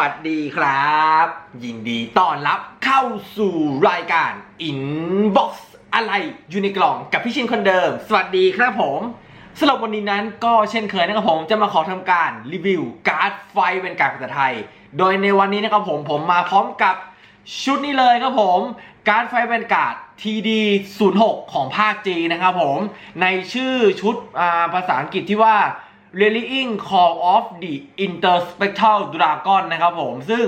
วัสดีครับ ยินดีต้อนรับเข้าสู่รายการ Inbox อะไรอยู่ในกล่องกับพี่ชินคนเดิม สวัสดีครับผมสำหรับวันนี้นั้นก็เช่นเคยนะครับผมจะมาขอทำการรีวิวการ์ดไฟเป็นการภาษาไทย โดยในวันนี้นะครับผมผมมาพร้อมกับชุดนี้เลยครับผมการ์ดไฟเป็นการ์ด TD 0 6ของภาคจีนะครับผมในชื่อชุดภาษาอังกฤษที่ว่า Rallying Call of the Interspectral Dragon นะครับผม ซึ่ง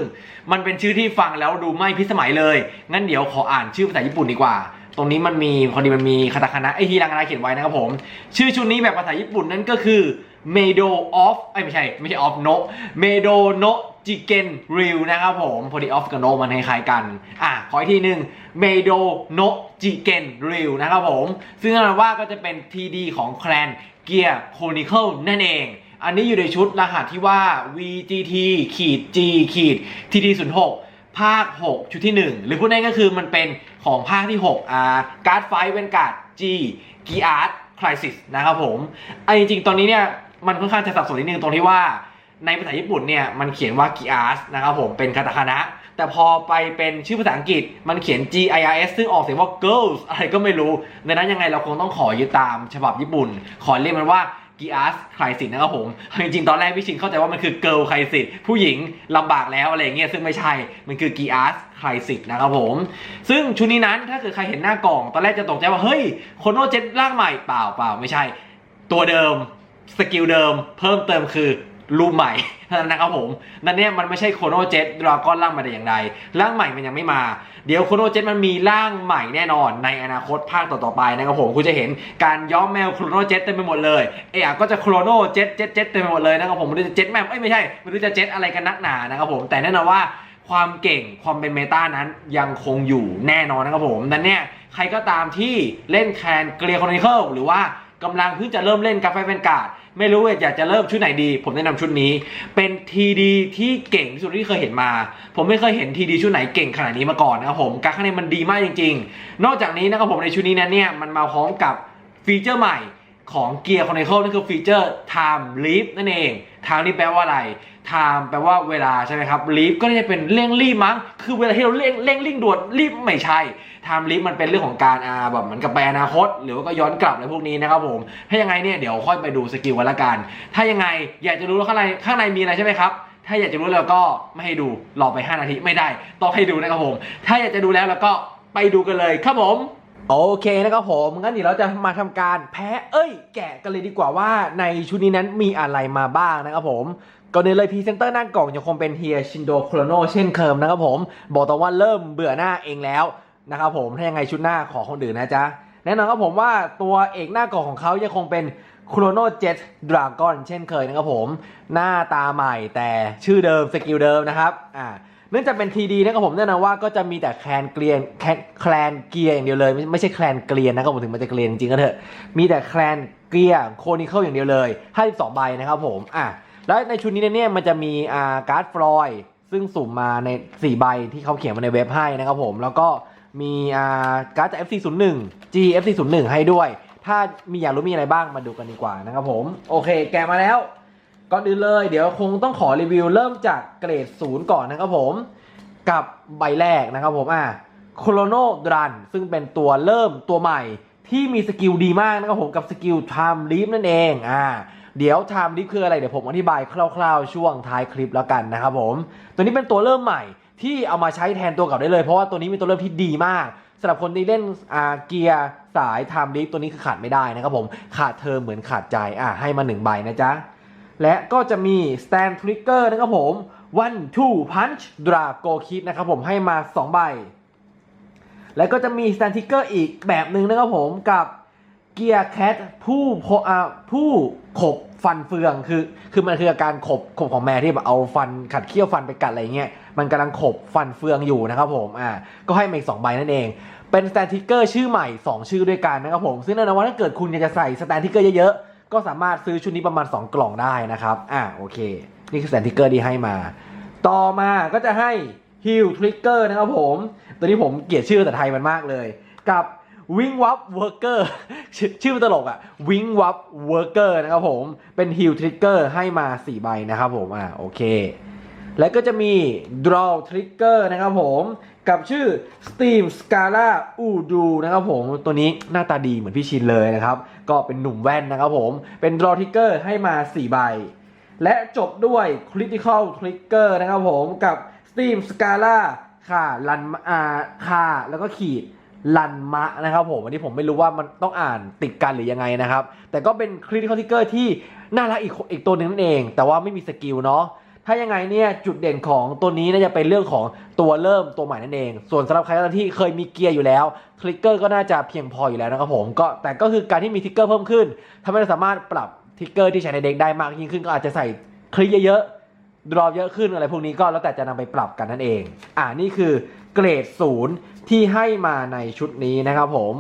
มันเป็นชื่อที่ฟังแล้วดูไม่พิสมัยเลย งั้นเดี๋ยวขออ่านชื่อภาษาญี่ปุ่นดีกว่า ตรงนี้มันมีพอดีมันมีคาตาคานะไอฮีรังนาเขียนไว้นะครับผม ชื่อชุดนี้แบบภาษาญี่ปุ่นนั่นก็คือ Medo of ไอไม่ใช่ไม่ใช่ of no Medo no Jigen Ryu นะครับผมพอดี of กับ no มันคล้ายๆกัน อะ ขออีกทีหนึ่ง Medo no Jigen Ryu นะครับผม ซึ่งนั่นว่าก็จะเป็น TD ของแคลน เกียร์โคนิเคิลนั่นเอง อันนี้อยู่ในชุดรหัสที่ว่า VGT ขีด G ขีด TT 0 6ภาค 6 ชุดที่ 1 หรือพูดง่ายก็คือมันเป็นของภาคที่6อ่าการ์ดไฟเป็นการ์ด G กีอาร์ตคริสิสนะครับผมไอ้จริงๆ ตอนนี้เนี่ย มันค่อนข้างจะสับสนนิดนึงตรงที่ว่าในภาษาญี่ปุ่นเนี่ย มันเขียนว่ากีอาร์สนะครับผมเป็นคาตาคานะ แต่พอไปเป็นชื่อภาษาอังกฤษมันเขียน G I R S ซึ่งออกเสียงว่า girls อะไรก็ไม่รู้ดังนั้นยังไงเราคงต้องขอยึดตามฉบับญี่ปุ่น ขอเรียกมันว่า g ีอาร์สไครสินะครับผม จริงๆ ตอนแรกพี่ชินเข้าใจว่ามันคือ girl ไครสิผู้หญิงลำบากแล้วอะไรเงี้ยซึ่งไม่ใช่ มันคือ g ีอาร์สไครสินะครับผม ซึ่งชุดนี้นั้นถ้าเกิดใครเห็นหน้ากล่อง ตอนแรกจะตกใจว่า เฮ้ยโคโนเจ็ตร่างใหม่เปล่าเปล่าไม่ใช่ ตัวเดิม สกิลเดิม เพิ่มเติมคือ รูปใหม่นะครับผมนั่นเนี่ยมันไม่ใช่โคโนเจ็ตดราก้อนร่างใหม่แต่อย่างใดร่างใหม่มันยังไม่มา เดี๋ยวโคโนเจ็ตมันมีร่างใหม่แน่นอน ในอนาคตภาคต่อๆไปนะครับผมคุณจะเห็นการย้อมแมวโคโนเจ็ตเต็มไปหมดเลยเอะก็จะโคโนเจ็ตเจ็ตเจ็ตเต็มไปหมดเลยนะครับผมม่รู้จะเจ็ตแมวเอ้ยไม่ใช่ม่รู้จะเจ็ตอะไรกันนักหนานะครับผมแต่แน่นอนว่าความเก่งความเป็นเมตานั้นยังคงอยู่แน่นอนนะครับผมนั่นเนี่ยใครก็ตามที่เล่นแคนเกลียร์คอนเคิลหรือว่า กำลังเพิ่งจะเริ่มเล่นกาแฟเป็นการ์ดไม่รู้ว่าอยากจะเริ่มชุดไหนดี ผมแนะนำชุดนี้ เป็นทีดีที่เก่งที่สุดที่เคยเห็นมา ผมไม่เคยเห็นทีดีชุดไหนเก่งขนาดนี้มาก่อนนะครับผมการข้างในมันดีมากจริง ๆ นอกจากนี้นะครับผมในชุดนี้นั้นเนี่ยมันมาพร้อมกับฟีเจอร์ใหม่ของเกียร์คอนเนคนั่นคือฟีเจอร์ time leap นั่นเอง time นี่แปลว่าอะไร time แปลว่าเวลาใช่ไหมครับ leap ก็น่าจะเป็นเร่งรีบมั้ง คือเวลาที่เราเร่งเร่งรีบด่วนรีบไม่ใช่ time leap มันเป็นเรื่องของการอาแบบเหมือนกับแปลอนาคต หรือว่าก็ย้อนกลับอะไรพวกนี้นะครับผม ถ้ายังไงเนี่ยเดี๋ยวค่อยไปดูสกิลกันละกัน ถ้ายังไงอยากจะรู้ว่าข้างในข้างในมีอะไรใช่ไหมครับถ้าอยากจะรู้แล้วก็ไม่ให้ดูรอไป 5 นาทีไม่ได้ ต้องให้ดูนะครับผม ถ้าอยากจะดูแล้วแล้วก็ไปดูกันเลยครับผม โอเคนะครับผมงั้นเดี๋ยวเราจะมาทำการแพ้เอ้ย แกะกันเลยดีกว่าว่าในชุดนี้นั้นมีอะไรมาบ้างนะครับผมก่อนอื่นเลยพรีเซนเตอร์หน้ากล่องยังคงเป็นเฮียชินโดโครโนเช่นเคยนะครับผม บอกตรงว่าเริ่มเบื่อหน้าเองแล้วนะครับผมถ้ายังไงชุดหน้าขอคนอื่นนะจ๊ะ แน่นอนครับผมว่าตัวเอกหน้ากล่องของเขายังคงเป็นโครโนเจ็ตดราก้อนเช่นเคยนะครับผม หน้าตาใหม่แต่ชื่อเดิมสกิลเดิมนะครับอ่า เนื่องจากเป็นทีดีนะครับผมแน่นอนว่าก็จะมีแต่แคลนเกลียนแคลนแคลนเกียร์อย่างเดียวเลยไม่ไม่ใช่แคลนเกลียนนะครับผมถึงมันจะเกลียนจริงๆก็เถอะมีแต่แคลนเกียร์โคนิเคิลอย่างเดียวเลย52ใบนะครับผมอะแล้วในชุดนี้เนี่ยมันจะมีอ่าการ์ดฟลอยซึ่งสุ่มมาใน 4 ใบที่เขาเขียนมาในเว็บให้นะครับผมแล้วก็มีอ่าการ์ดจาก FC01 G FC01 ให้ด้วย ถ้ามีอยากรู้มีอะไรบ้างมาดูกันดีกว่านะครับผม โอเค แกะมาแล้ว ก่อนอื่นเลยเดี๋ยวคงต้องขอรีวิวเริ่มจากเกรดศูนย์ก่อนนะครับผม กับใบแรกนะครับผมอะโคโลโนดรันซึ่งเป็นตัวเริ่มตัวใหม่ที่มีสกิลดีมากนะครับผมกับสกิล Time Leap นั่นเองอ่าเดี๋ยว Time Leap คืออะไรเดี๋ยวผมอธิบายคร่าวๆ ช่วงท้ายคลิปแล้วกันนะครับผม ตัวนี้เป็นตัวเริ่มใหม่ที่เอามาใช้แทนตัวเก่าได้เลยเพราะว่าตัวนี้เป็นตัวเริ่มที่ดีมากสำหรับคนที่เล่นอาเกียร์สาย Time Leap ตัวนี้คือขาดไม่ได้นะครับผมขาดเธอเหมือนขาดใจอะให้มาหนึ่งใบนะจ๊ะ และก็จะมี Stand Trigger นะครับผม One Two Punch Drago Kid นะครับผมให้มา 2 ใบ แล้วก็จะมี Stand Trigger อีกแบบหนึ่งนะครับผมกับ Gear Cat ผู้ผู้ขบฟันเฟืองคือคือมันคืออาการขบขบของแมวที่แบบเอาฟันขัดเคี้ยวฟันไปกัดอะไรเงี้ยมันกำลังขบฟันเฟืองอยู่นะครับผมอ่าก็ให้มาอีก2ใบนั่นเอง เป็นสแตนทิกเกอร์ชื่อใหม่ 2 ชื่อด้วยกันนะครับผม ซึ่งแน่นอนว่าถ้าเกิดคุณอยากจะใส่สแตนทิกเกอร์เยอะๆ ก็สามารถซื้อชุดนี้ประมาณ 2 กล่องได้นะครับ อ่าโอเค นี่คือสแตนทิกเกอร์ที่ให้มา ต่อมาก็จะให้ฮิลทริกเกอร์นะครับผม ตัวนี้ผมเกลียดชื่อภาษาไทยมันมากเลย กับวิงวับเวิร์กเกอร์ชื่อมันตลกอะวิงวับเวิร์กเกอร์นะครับผมเป็นฮิลทริกเกอร์ให้มา 4 ใบนะครับผมอ่าโอเค แล้วก็จะมี draw trigger นะครับผมกับชื่อ steam scala udo นะครับผมตัวนี้หน้าตาดีเหมือนพี่ชินเลยนะครับ ก็เป็นหนุ่มแว่นนะครับผม เป็น draw trigger ให้มา 4 ใบ และจบด้วย critical trigger นะครับผมกับ steam scala ค่ะลันอ่าค่ะแล้วก็ขีดลันมะนะครับผมอันนี้ผมไม่รู้ว่ามันต้องอ่านติดกันหรือยังไงนะครับ แต่ก็เป็น critical trigger ที่น่ารักอีกอีกตัวหนึ่งนั่นเอง แต่ว่าไม่มีสกิลเนาะ ถ้ายังไงเนี่ยจุดเด่นของตัวนี้น่าจะเป็นเรื่องของตัวเริ่มตัวใหม่นั่นเอง ส่วนสำหรับใครที่เคยมีเกียร์อยู่แล้วทริกเกอร์ก็น่าจะเพียงพออยู่แล้วนะครับผมก็แต่ก็คือการที่มีทิกเกอร์เพิ่มขึ้นทำให้เราสามารถปรับทิกเกอร์ที่ใช้ในเด็กได้มากยิ่งขึ้นก็อาจจะใส่คลิกเยอะๆดรอปเยอะขึ้นอะไรพวกนี้ก็แล้วแต่จะนำไปปรับกันนั่นเอง อ่านี่คือเกรดศูนย์ที่ให้มาในชุดนี้นะครับผม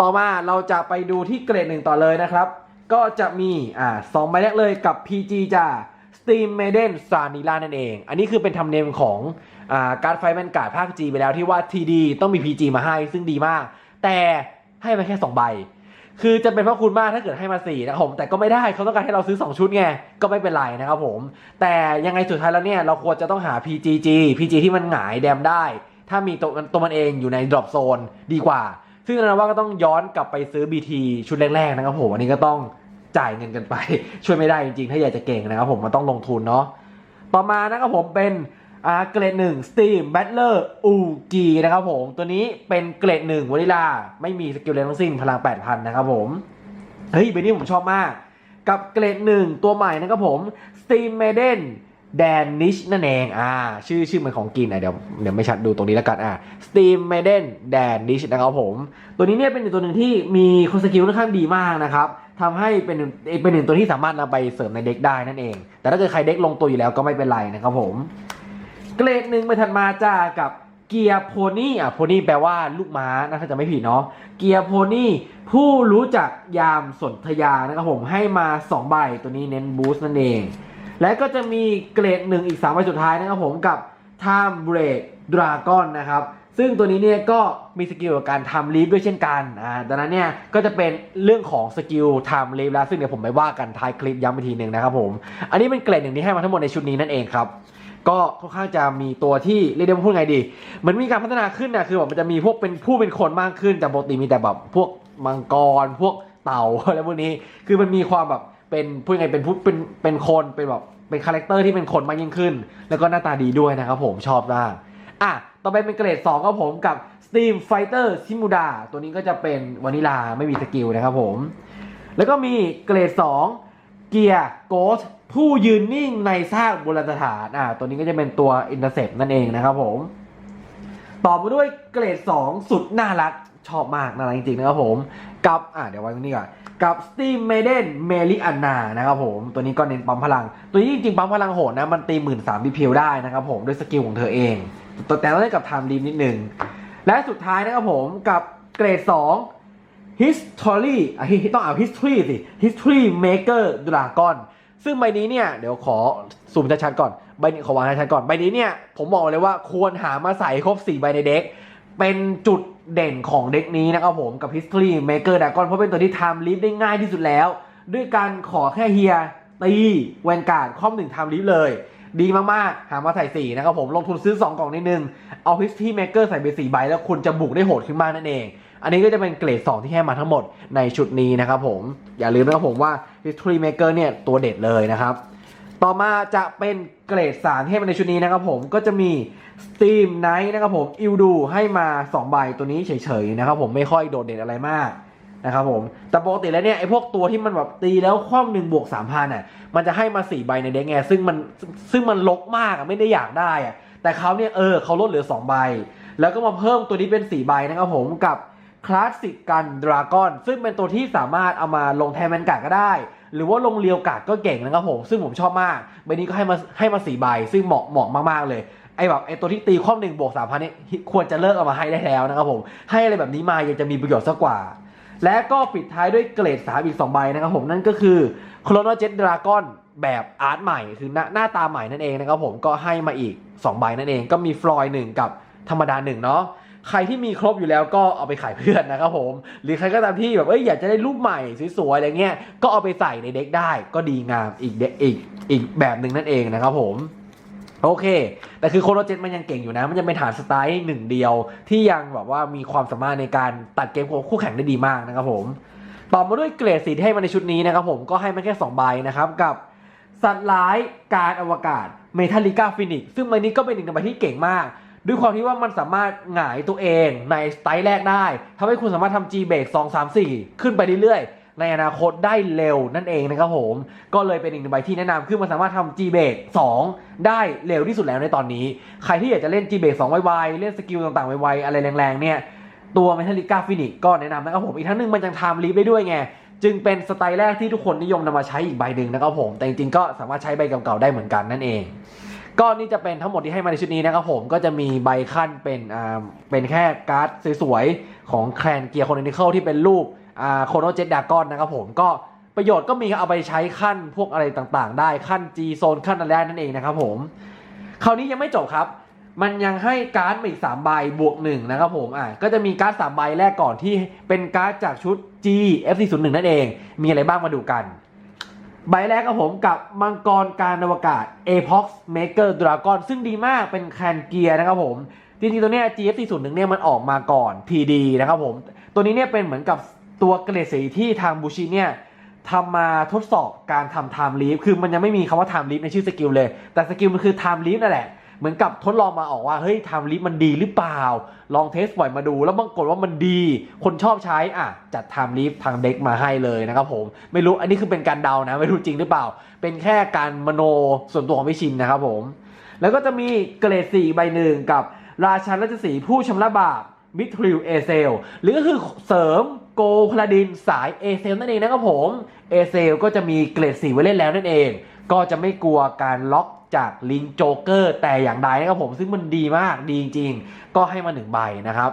ต่อมาเราจะไปดูที่เกรดหนึ่งต่อเลยนะครับ ก็จะมีอ่าสองใบแรกเลยกับ PG จ้า Steam Maiden s a n i l a นั่นเอง อันนี้คือเป็นธรรมเนียมของอการไฟแมนการ์ดภาค G ไปแล้วที่ว่า TD ต้องมี PG มาให้ซึ่งดีมาก แต่ให้มาแค่ 2 ใบ คือจะเป็นพระคุณมากถ้าเกิดให้มา4นะครับผม แต่ก็ไม่ได้เขาต้องการให้เราซื้อ 2 ชุดไง ก็ไม่เป็นไรนะครับผม แต่ยังไงสุดท้ายแล้วเนี่ย เราควรจะต้องหา PGG PG ที่มันหงายแดมได้ ถ้ามีตัวตัวมันเองอยู่ใน drop zone ดีกว่า ซึ่งแนะนว่าก็ต้องย้อนกลับไปซื้อ BT ชุดแรกๆนะครับผมอันนี้ก็ต้อง จ่ายเงินกันไป ช่วยไม่ได้จริงๆ ถ้าอยากจะเก่งนะครับผมมันต้องลงทุนเนาะต่อมานะครับผมเป็นเกรดหนึ่ง Steam Battler u g นะครับผมตัวนี้เป็นเกรดหนึ่งวานิลา ไม่มีสกิลเลนทั้งสิ้นพลัง 8,000 นะครับผม เฮ้ยเบนนี้ผมชอบมาก กับเกรดหนึ่งตัวใหม่นะครับผม Steam Maiden Danish นั่นเองอ่าชื่อชื่อเหมือนของกินอะเดี๋ยวเดี๋ยวไม่ชัดดูตรงนี้แล้วกันอะ Steam Maiden Danish นะครับผม ตัวนี้เนี่ยเป็นตัวหนึ่งที่มีคนสกิลค่อนข้างดีมากนะครับ ทำให้เป็นเป็นหนึ่งตัวที่สามารถนำไปเสริมในเด็กได้นั่นเอง แต่ถ้าเกิดใครเด็กลงตัวอยู่แล้วก็ไม่เป็นไรนะครับผม เกรดหนึ่งไปถัดมาจ้ากับเกียร์โพนี่อะโพนี่แปลว่าลูกม้านะถ้าจะไม่ผิดเนาะเกียร์โพนี่ผู้รู้จักยามสนธยานะครับผมให้มา 2 ใบตัวนี้เน้นบูสต์นั่นเอง และก็จะมีเกรดหนึ่งอีก3ใบสุดท้ายนะครับผมกับ Time Break Dragon นะครับ ซึ่งตัวนี้เนี่ยก็มีสกิลกับการทำลีฟด้วยเช่นกันอ่าดังนั้นเนี่ยก็จะเป็นเรื่องของสกิลทำลีฟแล้วซึ่งเดี๋ยวผมไปว่ากันท้ายคลิปย้ำอีกทีหนึ่งนะครับผม อันนี้เป็นเกรดหนึ่งที่ให้มาทั้งหมดในชุดนี้นั่นเองครับก็ค่อนข้างจะมีตัวที่เรียกได้ว่าพูดไงดี มันมีการพัฒนาขึ้นนะคือแบบมันจะมีพวกเป็นผู้เป็นคนมากขึ้นจากปกติมีแต่แบบพวกมังกร พวกเต่าอะไรพวกนี้ คือมันมีความแบบเป็นพูดไงเป็นผู้เป็นเป็นคนเป็นแบบเป็นคาแรคเตอร์ที่เป็นคนมากยิ่งขึ้น แล้วก็หน้าตาดีด้วยนะครับผมชอบมากอะ ต่อไปเป็นเกรด2ครับผมกับ Steam Fighter Simuda ตัวนี้ก็จะเป็นวานิลาไม่มีสกิลนะครับผม แล้วก็มีเกรด 2 เกียร์โกสผู้ยืนนิ่งในซากโบราณสถานอ่าตัวนี้ก็จะเป็นตัวอินเตอร์เซปนั่นเองนะครับผม ต่อมาด้วยเกรด 2 สุดน่ารักชอบมากน่ารักจริงๆนะครับผม กับอ่าเดี๋ยวไว้ตรงนี้ก่อนกับ Steam Maiden m e l i a n a นะครับผม ตัวนี้ก็เน้นปั๊มพลัง ตัวนี้จริงๆปั๊มพลังโหดนะ มันตีหมื่นสามพีพิวได้นะครับผม ด้วยสกิลของเธอเอง แต่แต่ต้องได้กับไทม์ลีมนิดหนึ่ง และสุดท้ายนะครับผมกับเกรด 2 History อะต้องอ่าน History สิ History Maker Dragon ซึ่งใบนี้เนี่ย เดี๋ยวขอซูมชัดๆก่อน ใบนี้ขอวางชัดๆก่อน ใบนี้เนี่ย ผมบอกเลยว่าควรหามาใส่ครบ 4 ใบในเด็ก เป็นจุดเด่นของเด็กนี้นะครับผมกับ History Maker Dragon เพราะเป็นตัวที่ Time Leap ได้ง่ายที่สุดแล้ว ด้วยการขอแค่เฮียตีแวนการ์ดครอบหนึ่ง Time Leap เลย ดีมากๆ หามาใส่ 4 นะครับผม ลงทุนซื้อ 2 กล่องนิดนึง เอา History Maker ใส่ไป4ใบ แล้วคุณจะบุกได้โหดขึ้นมากนั่นเอง อันนี้ก็จะเป็นเกรด 2 ที่ให้มาทั้งหมดในชุดนี้นะครับผม อย่าลืมนะครับผมว่า History Maker เนี่ย ตัวเด็ดเลยนะครับ ต่อมาจะเป็นเกรด 3 ที่ให้มาในชุดนี้นะครับผม ก็จะมี Steam Night นะครับผมอิวดูให้มา 2 ใบตัวนี้เฉยๆนะครับผมไม่ค่อยโดดเด่นอะไรมาก นะครับผมแต่ปกติแล้วเนี่ยไอ้พวกตัวที่มันแบบตีแล้วคว่ำหนึ่งบวกสามพันอะมันจะให้มา4ใบในเด็กไงซึ่งมันซึ่งมันลกมากอะไม่ได้อยากได้อะแต่เขาเนี่ยเออเขาลดเหลือ 2 ใบ แล้วก็มาเพิ่มตัวนี้เป็น 4 ใบนะครับผมกับคลาสสิกกันดราก้อนซึ่งเป็นตัวที่สามารถเอามาลงแทนแมนการ์ดก็ได้ หรือว่าลงเรียวการ์ดก็เก่งนะครับผมซึ่งผมชอบมากใบนี้ก็ให้มาให้มาสี่ใบ ซึ่งเหมาะเหมาะมากๆเลยไอ้แบบไอ้ตัวที่ตีข้อหนึ่งบวกสามพันนี่ควรจะเลิกเอามาให้ได้แล้วนะครับผมให้อะไรแบบนี้มายังจะมีประโยชน์สักกว่า และก็ปิดท้ายด้วยเกรดสามอีก 2 ใบนะครับผมนั่นก็คือโคโ n นเจ็ตดราก้อนแบบอาร์ตใหม่คือหน้าหน้าตาใหม่นั่นเองนะครับผมก็ให้มาอีก 2 ใบนั่นเอง ก็มีฟลอยหนึ่งกับธรรมดาหนึ่งเนาะใครที่มีครบอยู่แล้วก็เอาไปขายเพื่อนนะครับผม หรือใครก็ตามที่แบบเอ้ยอยากจะได้รูปใหม่สวยๆอะไรเงี้ยก็เอาไปใส่ในเด็กได้ก็ดีงามอีกเด็กอีกอีกแบบหนึ่งนั่นเองนะครับผม โอเค แต่คือโคโนเจ็ตมันยังเก่งอยู่นะ มันยังเป็นฐานสไตล์หนึ่งเดียวที่ยังแบบว่ามีความสามารถในการตัดเกมคู่แข่งได้ดีมากนะครับผม ต่อมาด้วยเกรดสีที่ให้มาในชุดนี้นะครับผมก็ให้มาแค่2ใบนะครับกับสัตว์ร้ายการอวกาศเมทัลลิก้าฟินิกซึ่งใบนี้ก็เป็นหนึ่งในใบที่เก่งมาก ด้วยความที่ว่ามันสามารถหงายตัวเองในสไตล์แรกได้ทำให้คุณสามารถทำ G เบรก2 3 4 ขึ้นไปเรื่อยๆ ในอนาคตได้เร็วนั่นเองนะครับผม ก็เลยเป็นอีกหนึ่งใบที่แนะนำคือมันสามารถทำ G เบรก2ได้เร็วที่สุดแล้วในตอนนี้ ใครที่อยากจะเล่น G เบรก2ไวๆเล่นสกิลต่างๆไวๆอะไรแรงๆเนี่ยตัวเมทัลลิก้าฟินิกก็แนะนำนะครับผมอีกทั้งหนึ่งมันยังไทม์ลีฟได้ด้วยไงจึงเป็นสไตล์แรกที่ทุกคนนิยมนำมาใช้อีกใบหนึ่งนะครับผม แต่จริงๆก็สามารถใช้ใบเก่าๆได้เหมือนกันนั่นเอง ก็นี่จะเป็นทั้งหมดที่ให้มาในชุดนี้นะครับผมก็จะมีใบขั้นเป็นอ่าเป็นแค่การ์ดสวยๆของแคลนเกียร์คโนนิเคิลที่เป็นรูป โคโนเจ็ตดากอนนะครับผมก็ประโยชน์ก็มีเอาไปใช้ขั้นพวกอะไรต่างๆ ได้ขั้น G โซนขั้นอะไรได้นั่นเองนะครับผม คราวนี้ยังไม่จบครับ มันยังให้การ์ดมาอีก3ใบบวก1นะครับผมอะก็จะมีการ์ด3ใบแรกก่อนที่เป็นการ์ดจากชุด G F401 นั่นเอง มีอะไรบ้างมาดูกัน ใบแรกครับผมกับมังกรการอวกาศ Apox Maker Dragon ซึ่งดีมากเป็นแคนเกียร์นะครับผมจริงๆตัวเนี้ย GF401 เนี่ยมันออกมาก่อน PD นะครับผม ตัวนี้เนี่ยเป็นเหมือนกับ ตัวเกรดสีที่ทางบูชิเนี่ยทำมาทดสอบการทำ Time Leap คือมันยังไม่มีคำว่า Time Leap ในชื่อสกิลเลย แต่สกิลมันคือ Time Leap นั่นแหละเหมือนกับทดลองมาออกว่าเฮ้ย Time Leap มันดีหรือเปล่า ลองเทสปล่อยมาดู แล้วปรากฏว่ามันดี คนชอบใช้อะจัด Time Leap ทางเด็กมาให้เลยนะครับผม ไม่รู้อันนี้คือเป็นการเดานะ ไม่รู้จริงหรือเปล่า เป็นแค่การมโนส่วนตัวของพี่ชินนะครับผม แล้วก็จะมีเกรด4ใบหนึ่งกับราชันราชสีผู้ชำระบาปมิทริลเอเซลหรือก็คือเสริม โกพลาดินสายเอเซลนั่นเองนะครับผมเอเซลก็จะมีเกรด4ไว้เล่นแล้วนั่นเอง ก็จะไม่กลัวการล็อกจากลิงโจเกอร์แต่อย่างใดนะครับผมซึ่งมันดีมากดีจริงๆก็ให้มาหนึ่งใบนะครับ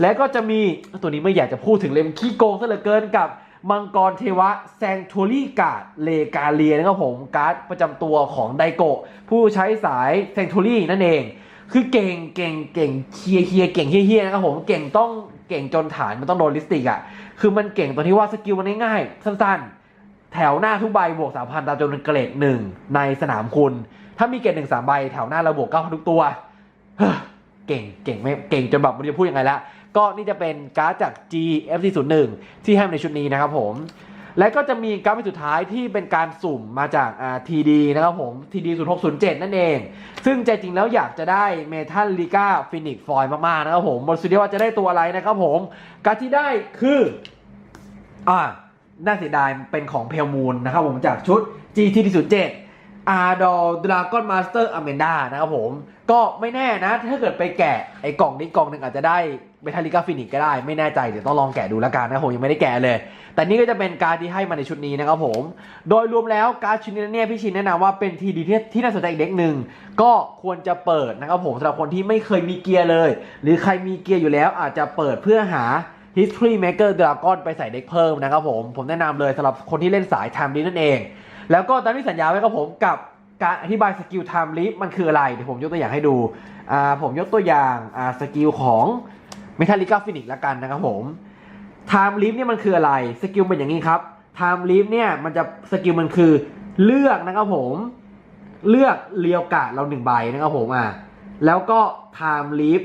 และก็จะมีตัวนี้ไม่อยากจะพูดถึงเล่มขี้โกงซะเหลือเกินกับมังกรเทวะแซงทูรี่กาดเลกาเลียนะครับผมการ์ดประจำตัวของไดโกะผู้ใช้สายแซงทูรี่นั่นเอง คือเก่งเก่งเก่งเฮียเฮียเก่งเฮียเฮียนะครับผมเก่งต้องเก่งจนฐานมันต้องโดนลิสติกอะคือมันเก่งตรงที่ว่าสกิลมันง่ายๆสั้นๆ แถวหน้าทุกใบบวกสามพันตามจำนวนเกรดหนึ่งในสนามคุณ ถ้ามีเกรดหนึ่งสามใบแถวหน้าเราบวกเก้าพันทุกตัวเฮ้อเก่งเก่งไม่เก่งจนแบบมันจะพูดยังไงละก็นี่จะเป็นการ์ดจาก G F401 ที่ให้มาในชุดนี้นะครับผม และก็จะมีการ์ดใบสุดท้ายที่เป็นการสุ่มมาจากอ่า TD นะครับผม TD 0607นั่นเอง ซึ่งใจจริงแล้วอยากจะได้เมทัลลิก้าฟินิกฟอยมากๆนะครับผมบนสุดที่ว่าจะได้ตัวอะไรนะครับผมการที่ได้คืออ่าน่าเสียดายเป็นของเพลมูลนะครับผมจากชุด GT 07อาร์ดอดราก้อนมาสเตอร์อเมนดานะครับผม ก็ไม่แน่นะ ถ้าเกิดไปแกะไอ้กล่องนี้กล่องหนึ่งอาจจะได้ เมทัลลิก้าฟินิกก็ได้ไม่แน่ใจเดี๋ยวต้องลองแกะดูแล้วกันนะผมยังไม่ได้แกะเลย แต่นี่ก็จะเป็นการที่ให้มาในชุดนี้นะครับผม โดยรวมแล้วการชุดนี้เนี่ยพี่ชินแนะนำว่าเป็นทีดีที่ที่น่าสนใจอีกเด็กหนึ่งก็ควรจะเปิดนะครับผมสำหรับคนที่ไม่เคยมีเกียร์เลย หรือใครมีเกียร์อยู่แล้วอาจจะเปิดเพื่อหา History Maker Dragon ไปใส่เด็กเพิ่มนะครับผมผมแนะนำเลยสำหรับคนที่เล่นสาย Time Leap นั่นเอง แล้วก็ตามที่สัญญาไว้กับผมกับการอธิบายสกิล Time Leap มันคืออะไรเดี๋ยวผมยกตัวอย่างให้ดูอ่าผมยกตัวอย่างอ่าสกิลของ Metallica Phoenix ละกันนะครับผม Time Leap เนี่ยมันคืออะไรสกิลเป็นอย่างนี้ครับ Time Leap เนี่ยมันจะสกิลมันคือเลือกนะครับผมเลือกเรียวกาดเราหนึ่งใบนะครับผมอะแล้วก็ Time Leap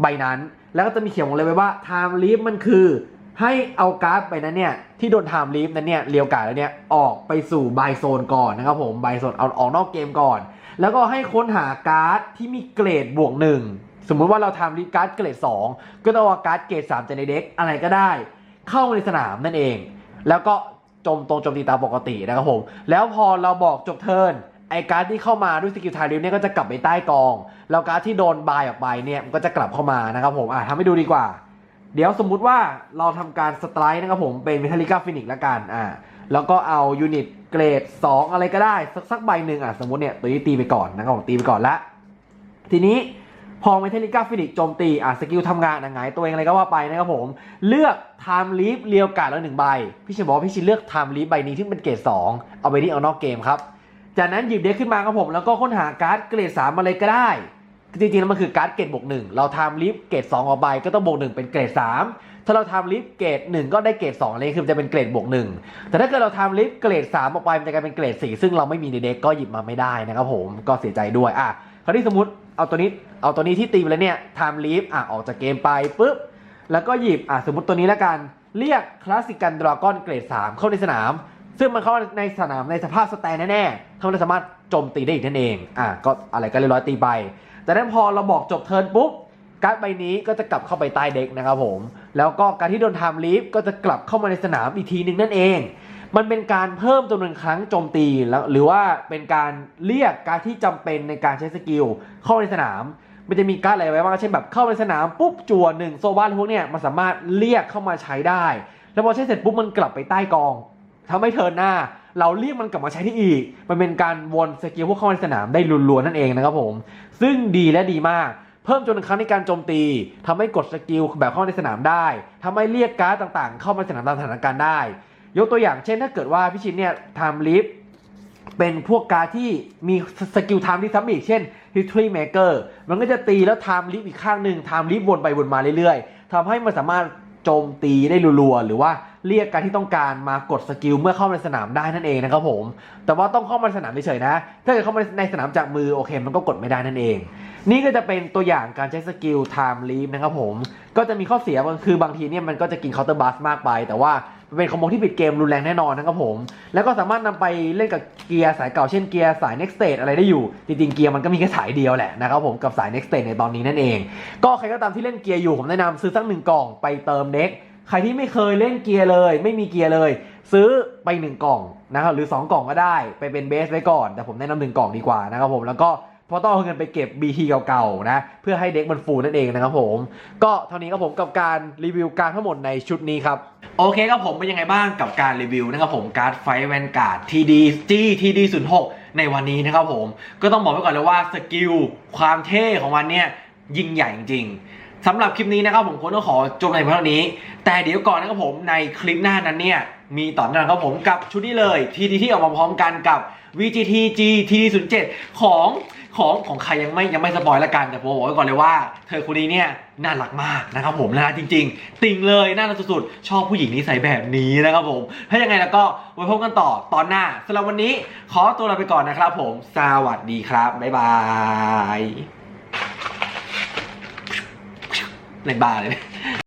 ใบนั้น แล้วก็จะมีเขียนวงเลยไว้ว่า Time Leap มันคือให้เอาการ์ดไปนั้นเนี่ยที่โดน Time Leap นั้นเนี่ยเรียวกาดแล้วเนี่ยออกไปสู่บายโซนก่อนนะครับผมบายโซนเอาออกนอกเกมก่อน แล้วก็ให้ค้นหาการ์ดที่มีเกรดบวกหนึ่ง สมมุติว่าเราทำรีการ์ดเกรด2 ก็ต้องเอาการ์ดเกรด3จากในเด็กอะไรก็ได้ เข้าในสนามนั่นเอง แล้วก็จมตรงจมตีตามปกตินะครับผม แล้วพอเราบอกจบเทิร์นไอการ์ดที่เข้ามาด้วยสกิลไทยลิฟเนี่ยก็จะกลับไปใต้กอง แล้วการ์ดที่โดนบายออกไปเนี่ยมันก็จะกลับเข้ามานะครับผมอะทำให้ดูดีกว่า เดี๋ยวสมมุติว่าเราทำการสไตร์นะครับผมเป็นเมทัลลิก้าฟินิกละกันอ่าแล้วก็เอายูนิตเกรด 2 อะไรก็ได้ สักสักใบหนึ่งอะสมมติเนี่ยตัวนี้ตีไปก่อนนะครับผมตีไปก่อนละทีนี้ พอเมทัลลิก้าฟินิกโจมตีอะสกิลทำงานอะไงายตัวเองอะไรก็ว่าไปนะครับผม เลือกไทม์ลีฟเรียวกาดแล้วหนึ่งใบ พี่ชินบอกพี่ชินเลือกไทม์ลีฟใบนี้ที่เป็นเกรด2เอาไปที่เอานอกเกมครับ จากนั้นหยิบเด็กขึ้นมาครับผม แล้วก็ค้นหาการ์ดเกรด3มาเลยก็ได้ จริงๆแล้วมันคือการ์ดเกรดบวกหนึ่งเราไทำลิฟต์เกรด2ออกไปก็ต้องบวกหนึ่งเป็นเกรด3ถ้าเราทำลิฟต์เกรด1ก็ได้เกรด2อะไรคือจะเป็นเกรดบวกหนึ่งแต่ถ้าเกิดเราทำลิฟต์เกรด3ออกไปมันจะกลายเป็นเกรด4ซึ่งเราไม่มีในเด็กก็หยิบมาไม่ได้นะครับผมก็เสียใจด้วยอะคราวนี้สมมติ เอาตัวนี้เอาตัวนี้ที่ตีไปแล้วเนี่ยไทม์ลีฟอะออกจากเกมไปปุ๊บแล้วก็หยิบอะสมมติตัวนี้แล้วกัน เรียกคลาสสิกันดราก้อนเกรด 3 เข้าในสนาม ซึ่งมันเข้าในสนามในสภาพสแตนแน่ๆเขาไม่สามารถโจมตีได้อีกนั่นเองอะก็อะไรก็เรียบร้อยตีไป แต่นั้นพอเราบอกจบเทิร์นปุ๊บการ์ดใบนี้ก็จะกลับเข้าไปใต้เด็กนะครับผม แล้วก็การที่โดนไทม์ลีฟก็จะกลับเข้ามาในสนามอีกทีนึงนั่นเอง มันเป็นการเพิ่มจำนวนครั้งโจมตีแล้วหรือว่าเป็นการเรียกการที่จำเป็นในการใช้สกิลเข้าในสนาม มันจะมีการอะไรไว้บ้างเช่นแบบเข้าในสนามปุ๊บจั่วหนึ่งโซบ้านพวกเนี้ยมันสามารถเรียกเข้ามาใช้ได้ แล้วพอใช้เสร็จปุ๊บมันกลับไปใต้กองทำให้เทินหน้า เราเรียกมันกลับมาใช้ที่อีก มันเป็นการวนสกิลพวกเข้าในสนามได้ลุนๆนั่นเองนะครับผม ซึ่งดีและดีมากเพิ่มจำนวนครั้งในการโจมตีทำให้กดสกิลแบบเข้าในสนามได้ทำให้เรียกการ์ดต่างๆ เข้ามาในสนามตามสถานการณ์ได้ ยกตัวอย่างเช่นถ้าเกิดว่าพี่ชินเนี่ยไทม์ลิฟเป็นพวกการที่มีสกิลไทม์ที่ซ้ำอีก เช่น history maker มันก็จะตีแล้วไทม์ลิฟอีกข้างหนึ่งไทม์ลิฟวนไปวนมาเรื่อยๆทำให้มันสามารถโจมตีได้รัวๆ หรือว่าเรียกการที่ต้องการมากดสกิลเมื่อเข้ามาในสนามได้นั่นเองนะครับผม แต่ว่าต้องเข้ามาสนามเฉยๆนะ ถ้าเกิดเข้ามาในสนามจากมือโอเค มันก็กดไม่ได้นั่นเอง นี่ก็จะเป็นตัวอย่างการใช้สกิล time leap นะครับผม ก็จะมีข้อเสียบางคือบางทีเนี่ยมันก็จะกิน counter blast มากไป แต่ว่า เป็นคอมโบที่ปิดเกมรุนแรงแน่นอนนะครับผม แล้วก็สามารถนำไปเล่นกับเกียร์สายเก่าเช่นเกียร์สาย next stage อะไรได้อยู่ จริงๆเกียร์มันก็มีแค่สายเดียวแหละนะครับผมกับสาย next stage ในตอนนี้นั่นเอง ก็ใครก็ตามที่เล่นเกียร์อยู่ผมแนะนำซื้อสักหนึ่งกล่องไปเติมเด็กใครที่ไม่เคยเล่นเกียร์เลย ไม่มีเกียร์เลย ซื้อไปหนึ่งกล่องนะครับหรือ 2 กล่องก็ได้ไปเป็นเบสไว้ก่อน แต่ผมแนะนำหนึ่งกล่องดีกว่านะครับผมแล้วก็ เพราะต้องเอาเงินไปเก็บ BT เก่าๆนะเพื่อให้เด็กมันฟูนั่นเองนะครับผม ก็เท่านี้ครับผมกับการรีวิวการทั้งหมดในชุดนี้ครับโอเคครับผมเป็นยังไงบ้างกับการรีวิวนะครับผมการ์ดไฟแวนการ์ด TD G TD 0 6ในวันนี้นะครับผมก็ต้องบอกไว้ก่อนเลยว่าสกิลความเท่ของมันเนี่ยยิ่งใหญ่จริงๆสำหรับคลิปนี้นะครับผมคงต้องขอจบในเพียงเท่านี้ แต่เดี๋ยวก่อนนะครับผมในคลิปหน้านั้นเนี่ย มีต่อน่นอนครับผมกับชุดนี้เลย TD ที่ออกมาพร้อมกันกับ VGT G TD 0 7 ของของของใครยังไม่ยังไม่สปอยละกัน แต่ผมบอกไว้ก่อนเลยว่า เธอคนนี้เนี่ยน่ารักมากนะครับผมนะจริง ๆ ติ่งเลยน่ารักสุดๆ ชอบผู้หญิงนิสัยแบบนี้นะครับผม ถ้ายังไงแล้วก็ไว้พบกันต่อตอนหน้าสำหรับวันนี้ขอตัวลาไปก่อนนะครับผม สวัสดีครับ บ๊ายบายในบาร์เลย